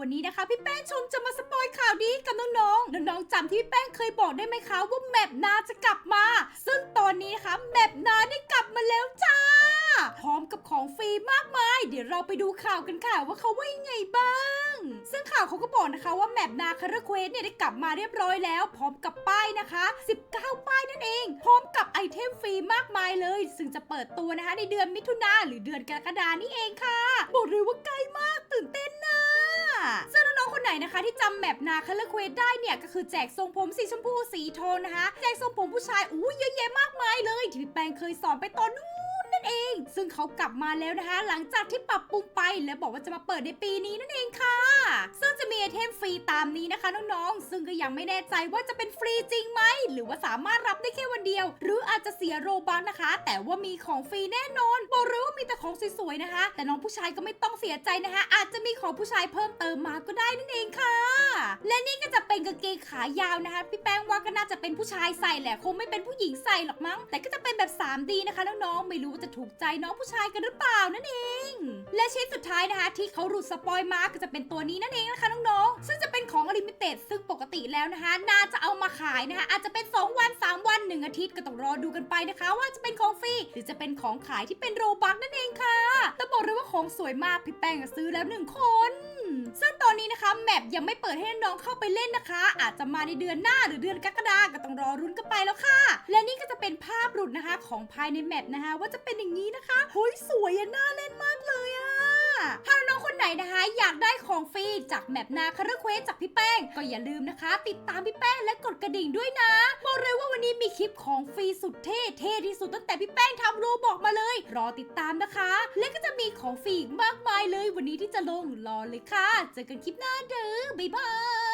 วันนี้นะคะพี่แป้งชมจะมาสปอยข่าวดีกับน้องๆ น้องๆจำที่พี่แป้งเคยบอกได้ไหมคะว่าแมปนาจะกลับมา ซึ่งตอนนี้นะคะแมปนาได้กลับมาแล้วจ้า พร้อมกับของฟรีมากมาย เดี๋ยวเราไปดูข่าวกันค่ะว่าเขาว่ายังไงบ้าง ซึ่งข่าวเขาก็บอกนะคะว่าแมปนาคาราเควสเนี่ยได้กลับมาเรียบร้อยแล้ว พร้อมกับป้ายนะคะ 19 ป้ายนั่นเอง พร้อมกับไอเทมฟรีมากมายเลย ซึ่งจะเปิดตัวนะคะในเดือนมิถุนาหรือเดือนกรกฎานี่เองค่ะ บอกเลยว่าใกล้มากตื่นเต้นนะ ซึ่งน้องๆคนไหนนะคะ ที่จำแมปนาคาเลเควสได้เนี่ย ก็คือแจกทรงผมสีชมพูสีโทนนะคะ แจกทรงผมผู้ชายอู้เยอะแยะมากมายเลย ที่พี่แปงเคยสอนไปตอนนู้นนั่นเอง ซึ่งเขากลับมาแล้วนะคะ หลังจากที่ปรับปรุงไป และบอกว่าจะมาเปิดในปีนี้นั่นเองค่ะ ซึ่งจะมีไอเทมฟรีตามนี้นะคะน้องๆ ซึ่งก็ยังไม่แน่ใจว่าจะเป็นฟรีจริงไหม หรือว่าสามารถรับได้แค่วันเดียว หรืออาจจะเสียโรบัคนะคะ แต่ว่ามีของฟรีแน่นอน บอกเลยว่ามีแต่ของสวยๆนะคะ แต่น้องผู้ชายก็ไม่ต้องเสียใจนะคะ อาจจะมีของผู้ชายเพิ่มเติมมาก็ได้นั่นเองค่ะ และนี่ก็จะเป็นกางเกงขายาวนะคะ พี่แป้งว่าก็น่าจะเป็นผู้ชายใส่แหละคงไม่เป็นผู้หญิงใส่หรอกมั้ง แต่ก็จะเป็นแบบ 3D นะคะน้องๆไม่รู้ว่าจะถูกใจน้องผู้ชายกันหรือเปล่านั่นเอง และชิ้นสุดท้ายนะคะที่เขาหลุดสปอยมาก็จะเป็นตัวนี้นั่นเองนะคะน้องๆ ซึ่งจะเป็นของลิมิเต็ดซึ่งปกติแล้วนะคะ น่าจะเอามาขายนะคะ อาจจะเป็น 2 วัน 3 วัน 1 อาทิตย์ก็ต้องรอดูกันไปนะคะ ว่าจะเป็นของฟรีหรือจะเป็นของขายที่เป็นโรบัคนั่นเองค่ะแต่บอกเลยว่าของสวยมากพี่แป้งซื้อแล้วหนึ่งคน ซึ่งตอนนี้นะคะแมปยังไม่เปิดให้น้องเข้าไปเล่นนะคะ อาจจะมาในเดือนหน้าหรือเดือนกรกฎาก็ต้องรอรุ้นกันไปแล้วค่ะ และนี่ก็จะเป็นภาพหลุดนะคะของภายในแมปนะคะ ว่าจะเป็นอย่างนี้นะคะเฮ้ยสวยอะน่าเล่นมากเลยอะ น้องๆคนไหนนะคะอยากได้ของฟรีจากแมปนาคาราเควสจากพี่แป้ง ก็อย่าลืมนะคะ ติดตามพี่แป้งและกดกระดิ่งด้วยนะบอกเลยว่าวันนี้มีคลิปของฟรีสุดเท่เท่ที่สุดตั้งแต่พี่แป้งทำโลบอกมาเลย รอติดตามนะคะ และก็จะมีของฟรีมากมายเลยวันนี้ที่จะลงรอเลยค่ะเจอกันคลิปหน้าเด้อบ๊ายบาย